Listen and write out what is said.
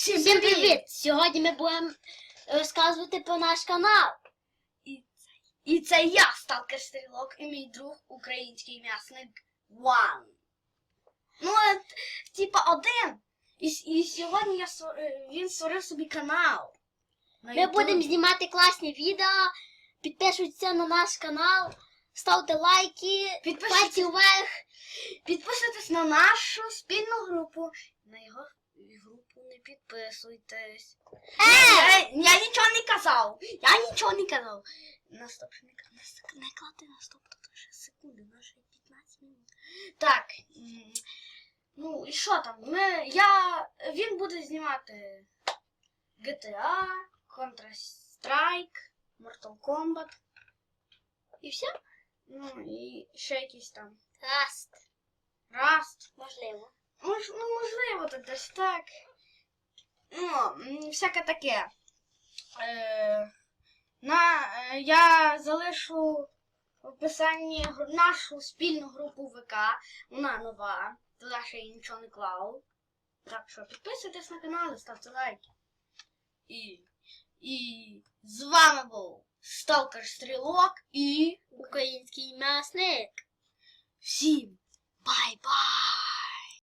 Всім привіт! Сьогодні ми будемо розказувати про наш канал. І це я, Сталкер Стрілок, і мій друг український м'ясник Ван. Ну, типа один. І, і сьогодні я е, він створив собі канал. на Ми YouTube. будемо знімати класні відео. Підписуйтесь на наш канал, ставте лайки, Підписуйтесь. пальці вверх. Підписуйтесь на нашу спільну групу. На його групу не підписуйтесь. Е! Я, я нічого не казав. Я нічого не казав. На стоп, не, не, клади на стоп, тут ще секунди, ще 15 минут. Так. Ну, і що там? Ми, я, він буде знімати GTA, Counter-Strike, Mortal Kombat. І все. Ну, і ще якісь там. Раст. Rust. Можливо. Мож, ну, можливо, так десь так. Ну, всяке таке. Е, на, е, я залишу в описанні нашу спільну групу ВК. Вона нова. Туди ще я нічого не клав. Так що підписуйтесь на канал ставте лайки. І, і з вами був Сталкер Стрілок і Український м'ясник. всім!